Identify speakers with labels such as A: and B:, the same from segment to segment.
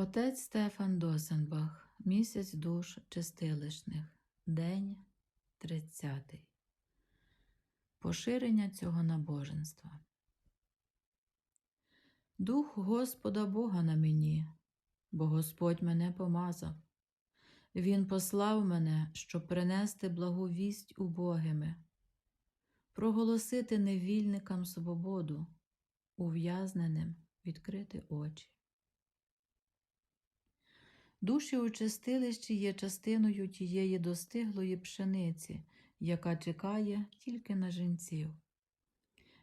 A: Отець Стефан Досенбах. Місяць душ чистилишних. День 30. Поширення цього набоженства. Дух Господа Бога на мені, бо Господь мене помазав. Він послав мене, щоб принести благу вість убогими, проголосити невільникам свободу, ув'язненим відкрити очі. Душі у чистилищі є частиною тієї достиглої пшениці, яка чекає тільки на жінців.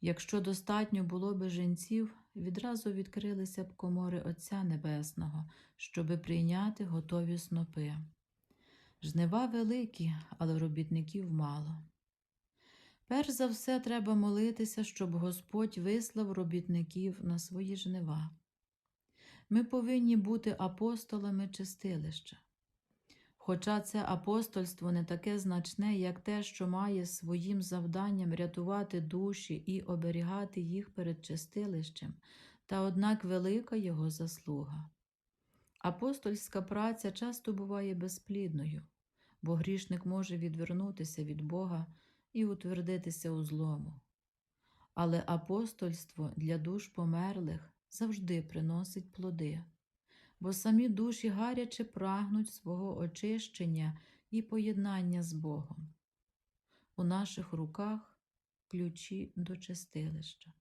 A: Якщо достатньо було би жінців, відразу відкрилися б комори Отця Небесного, щоби прийняти готові снопи. Жнива великі, але робітників мало. Перш за все треба молитися, щоб Господь вислав робітників на свої жнива. Ми повинні бути апостолами чистилища. Хоча це апостольство не таке значне, як те, що має своїм завданням рятувати душі і оберігати їх перед чистилищем, та однак велика його заслуга. Апостольська праця часто буває безплідною, бо грішник може відвернутися від Бога і утвердитися у злому. Але апостольство для душ померлих завжди приносить плоди, бо самі душі гаряче прагнуть свого очищення і поєднання з Богом. У наших руках ключі до чистилища.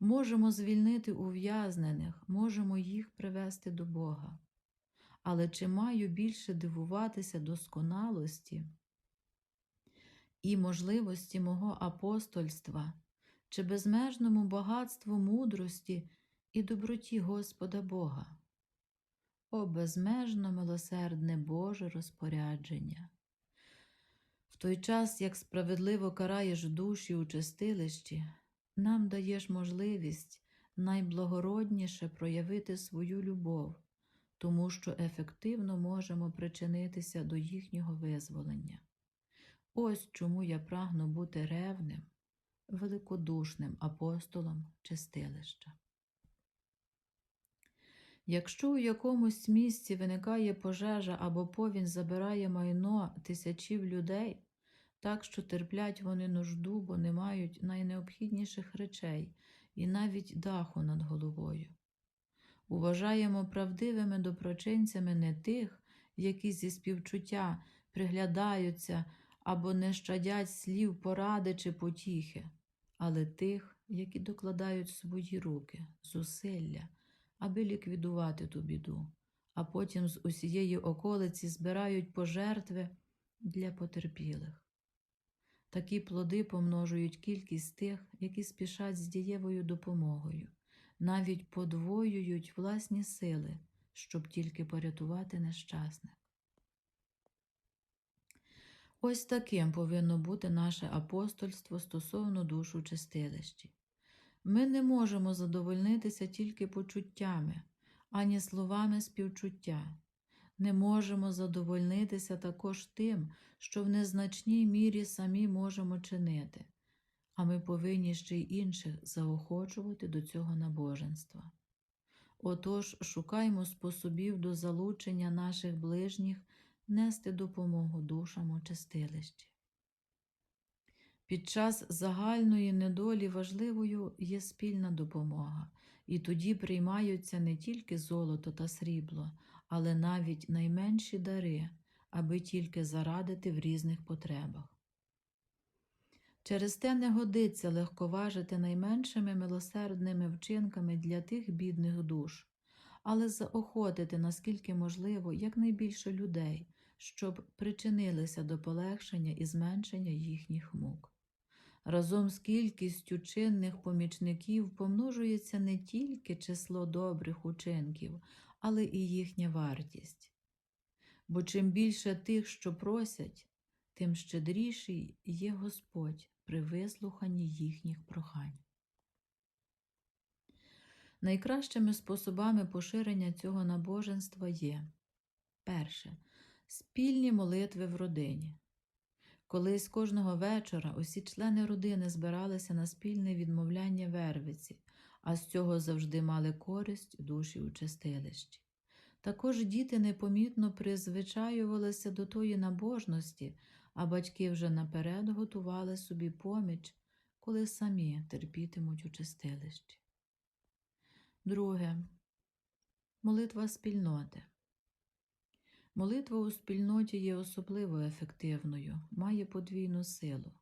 A: Можемо звільнити ув'язнених, можемо їх привести до Бога. Але чи маю більше дивуватися досконалості і можливості мого апостольства, чи безмежному багатству мудрості і доброті Господа Бога? О, безмежно милосердне Боже розпорядження! В той час, як справедливо караєш душі у чистилищі, нам даєш можливість найблагородніше проявити свою любов, тому що ефективно можемо причинитися до їхнього визволення. Ось чому я прагну бути ревним, великодушним апостолом чистилища. Якщо у якомусь місці виникає пожежа або повінь забирає майно тисячів людей, так що терплять вони нужду, бо не мають найнеобхідніших речей і навіть даху над головою. Уважаємо правдивими доброчинцями не тих, які зі співчуття приглядаються або не щадять слів поради чи потіхи, але тих, які докладають свої руки, зусилля аби ліквідувати ту біду, а потім з усієї околиці збирають пожертви для потерпілих. Такі плоди помножують кількість тих, які спішать з дієвою допомогою, навіть подвоюють власні сили, щоб тільки порятувати нещасних. Ось таким повинно бути наше апостольство стосовно душу чистилищі. Ми не можемо задовольнитися тільки почуттями, ані словами співчуття. Не можемо задовольнитися також тим, що в незначній мірі самі можемо чинити, а ми повинні ще й інших заохочувати до цього набоженства. Отож, шукаймо способів до залучення наших ближніх нести допомогу душам у чистилищі. Під час загальної недолі важливою є спільна допомога, і тоді приймаються не тільки золото та срібло, але навіть найменші дари, аби тільки зарадити в різних потребах. Через те не годиться легковажити найменшими милосердними вчинками для тих бідних душ, але заохотити, наскільки можливо, якнайбільше людей, щоб причинилися до полегшення і зменшення їхніх мук. Разом з кількістю чинних помічників помножується не тільки число добрих учинків, але і їхня вартість. Бо чим більше тих, що просять, тим щедріший є Господь при вислуханні їхніх прохань. Найкращими способами поширення цього набоженства є перше спільні молитви в родині. Колись кожного вечора усі члени родини збиралися на спільне відмовляння вервиці, а з цього завжди мали користь душі у чистилищі. Також діти непомітно призвичаювалися до тої набожності, а батьки вже наперед готували собі поміч, коли самі терпітимуть у чистилищі. Друге. Молитва спільноти. Молитва у спільноті є особливо ефективною, має подвійну силу.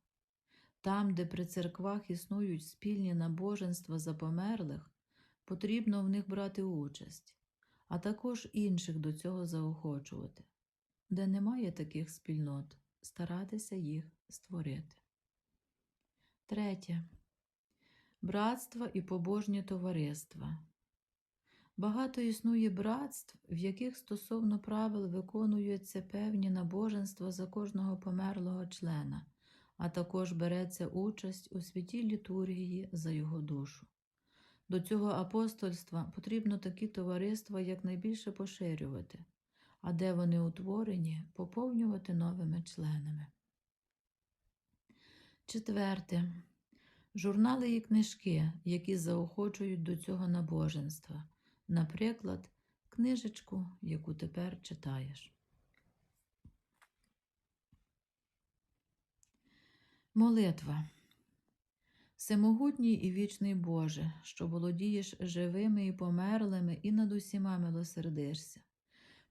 A: Там, де при церквах існують спільні набоженства за померлих, потрібно в них брати участь, а також інших до цього заохочувати. Де немає таких спільнот, старатися їх створити. Третє. Братства і побожні товариства. Багато існує братств, в яких стосовно правил виконуються певні набоженства за кожного померлого члена, а також береться участь у святій літургії за його душу. До цього апостольства потрібно такі товариства якнайбільше поширювати, а де вони утворені, поповнювати новими членами. Четверте. Журнали і книжки, які заохочують до цього набоженства. Наприклад, книжечку, яку тепер читаєш. Молитва. Всемогутній і вічний Боже, що володієш живими і померлими, і над усіма милосердишся,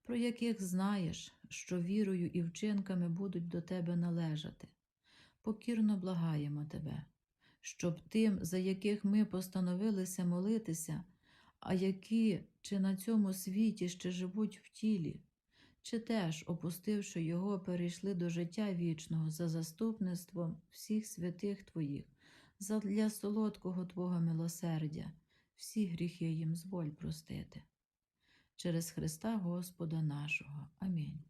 A: про яких знаєш, що вірою і вчинками будуть до Тебе належати. Покірно благаємо Тебе, щоб тим, за яких ми постановилися молитися, а які чи на цьому світі ще живуть в тілі, чи теж, опустивши його, перейшли до життя вічного за заступництвом всіх святих Твоїх, задля солодкого Твого милосердя, всі гріхи їм зволь простити. Через Христа Господа нашого. Амінь.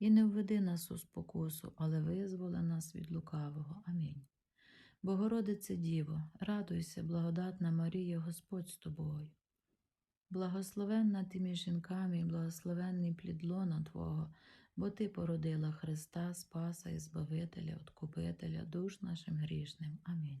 A: І не введи нас у спокусу, але визволи нас від лукавого. Амінь. Богородице Діво, радуйся, благодатна Марія, Господь з тобою. Благословенна ти між жінками і благословенний плід лона Твого, бо Ти породила Христа, Спаса і Збавителя, Откупителя, душ нашим грішним. Амінь.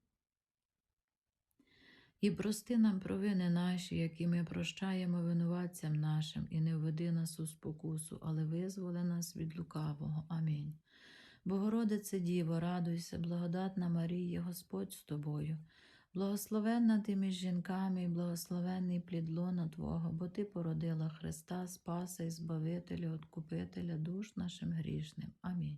A: І прости нам провини наші, які ми прощаємо винуватцям нашим, і не введи нас у спокусу, але визволи нас від лукавого. Амінь. Богородице Діво, радуйся, благодатна Марія, Господь з тобою. Благословенна ти між жінками і благословенний плід лона Твого, бо Ти породила Христа, Спаса і Збавителя, Откупителя, душ нашим грішним. Амінь.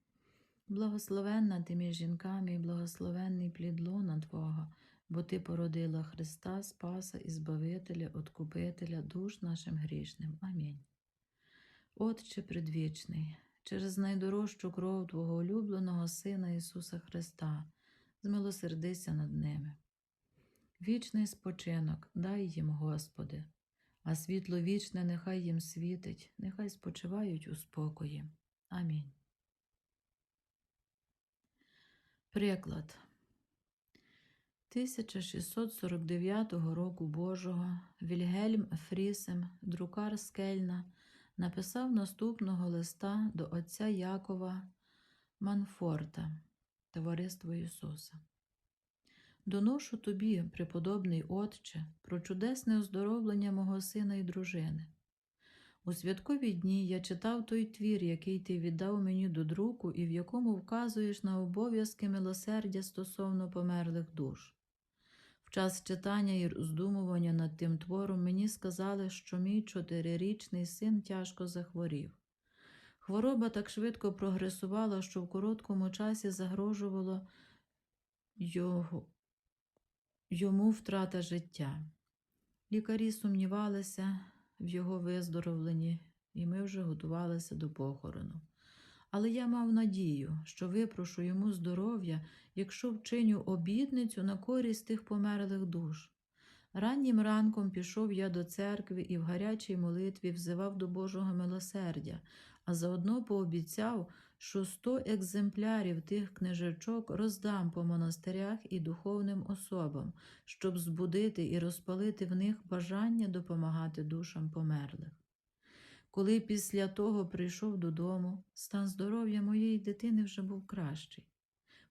A: Благословенна ти між жінками і благословенний плід лона Твого, бо Ти породила Христа, Спаса і Збавителя, Откупителя душ нашим грішним. Амінь. Отче предвічний, через найдорожчу кров Твого улюбленого Сина Ісуса Христа, змилосердися над ними. Вічний спочинок дай їм, Господи, а світло вічне нехай їм світить, нехай спочивають у спокої. Амінь. Приклад 1649 року Божого Вільгельм Фрісем, друкар з Кельна, написав наступного листа до отця Якова Манфорта, Товариство Ісуса. Доношу тобі, преподобний Отче, про чудесне оздоровлення мого сина і дружини. У святкові дні я читав той твір, який ти віддав мені до друку, і в якому вказуєш на обов'язки милосердя стосовно померлих душ. В час читання і роздумування над тим твором мені сказали, що мій чотирирічний син тяжко захворів. Хвороба так швидко прогресувала, що в короткому часі загрожувало його, йому втрата життя. Лікарі сумнівалися в його виздоровленні, і ми вже готувалися до похорону. Але я мав надію, що випрошу йому здоров'я, якщо вчиню обідницю на користь тих померлих душ. Раннім ранком пішов я до церкви і в гарячій молитві взивав до Божого милосердя, а заодно пообіцяв, що сто екземплярів тих книжечок роздам по монастирях і духовним особам, щоб збудити і розпалити в них бажання допомагати душам померлих. Коли після того прийшов додому, стан здоров'я моєї дитини вже був кращий.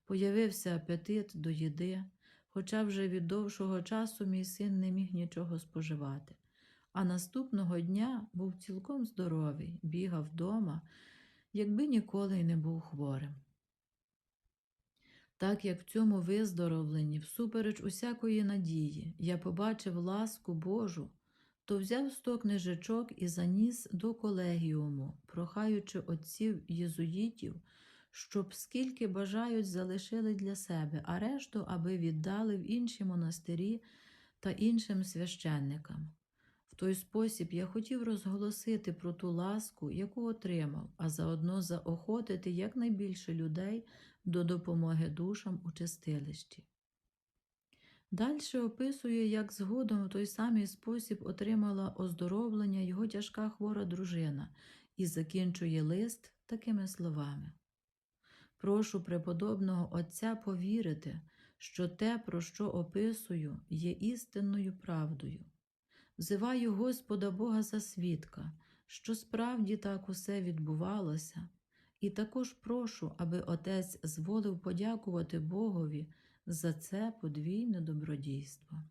A: Появився апетит до їди, хоча вже від довшого часу мій син не міг нічого споживати. А наступного дня був цілком здоровий, бігав вдома, якби ніколи й не був хворим. Так як в цьому виздоровленні, всупереч усякої надії, я побачив ласку Божу, то взяв сто книжечок і заніс до колегіуму, прохаючи отців єзуїтів, щоб скільки бажають залишили для себе, а решту, аби віддали в інші монастирі та іншим священникам. Той спосіб я хотів розголосити про ту ласку, яку отримав, а заодно заохотити якнайбільше людей до допомоги душам у чистилищі. Дальше описує, як згодом в той самий спосіб отримала оздоровлення його тяжка хвора дружина і закінчує лист такими словами. Прошу преподобного Отця повірити, що те, про що описую, є істинною правдою. Взиваю Господа Бога за свідка, що справді так усе відбувалося, і також прошу, аби Отець зволив подякувати Богові за це подвійне добродійство.